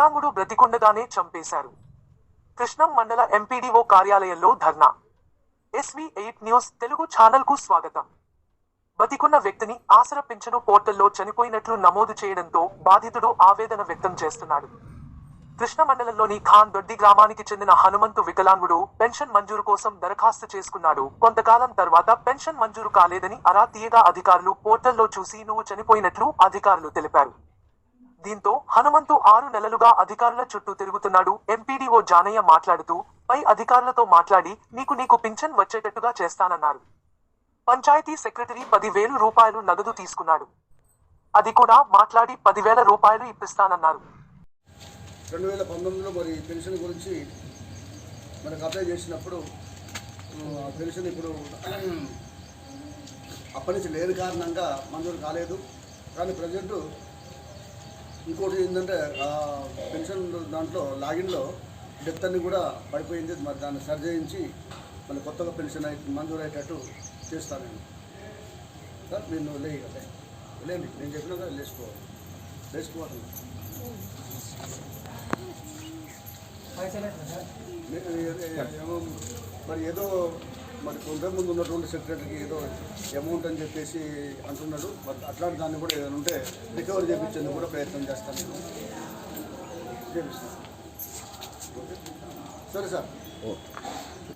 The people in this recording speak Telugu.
వికలాంగుడు బ్రతికుండగానే చంపేశారు. కృష్ణం మండల ఎంపీడీఓ కార్యాలయంలో ధర్నా. ఎస్వి ఎయిట్ న్యూస్ తెలుగు ఛానల్కు స్వాగతం. బతికున్న వ్యక్తిని ఆసర పింఛను పోర్టల్లో చనిపోయినట్లు నమోదు చేయడంతో బాధితుడు ఆవేదన వ్యక్తం చేస్తున్నాడు. కృష్ణ మండలంలోని ఖాన్ దొడ్డి గ్రామానికి చెందిన హనుమంతు వికలాంగుడు పెన్షన్ మంజూరు కోసం దరఖాస్తు చేసుకున్నాడు. కొంతకాలం తర్వాత పెన్షన్ మంజూరు కాలేదని అరా తీయగా అధికారులు పోర్టల్లో చూసి నువ్వు చనిపోయినట్లు అధికారులు తెలిపారు. దీంతో హనుమంతు ఆరు నెలలుగా అధికారుల చుట్టూ తిరుగుతున్నాడు. ఎంపీడీఓ జానయ్య మాట్లాడుతూ పై అధికారులతో మాట్లాడి నీకు నీకు పింఛన్ వచ్చేటట్టుగా చేస్తానన్నారు. పంచాయతీ సెక్రటరీ పదివేలు రూపాయలు నగదు తీసుకున్నాడు. అది కూడా మాట్లాడి పదివేల రూపాయలు ఇప్పిస్తానన్నారు. రెండు వేల పంతొమ్మిదిలో మరి పెన్షన్ గురించి మనకు అప్లై చేసినప్పుడు పెన్షన్ ఇప్పుడు అప్పటి నుంచి లేని కారణంగా మంజూరు కాలేదు. కానీ ప్రజెంట్ ఇంకోటి ఏంటంటే ఆ పెన్షన్ దాంట్లో లాగిన్లో డెత్ అన్ని కూడా పడిపోయింది. మరి దాన్ని సరి చేయించి మళ్ళీ కొత్తగా పెన్షన్ అయి మంజూరు అయ్యేటట్టు చేస్తాను నేను. సార్ మీరు లేయి కదా. లేండి నేను చెప్పినా కదా లేచుకోవాలి లేచుకోవాలి నే- ఏ- ఏమో మరి ఏదో మరి కొంత ముందు ఉన్నటువంటి సెక్రటరీకి ఏదో అమౌంట్ అని చెప్పేసి అంటున్నాడు. మరి అట్లాంటి దాన్ని కూడా ఏదైనా ఉంటే రికవర్ చేయించేందుకు కూడా ప్రయత్నం చేస్తాను నేను. చేపిస్తాను. సరే సార్. ఓకే.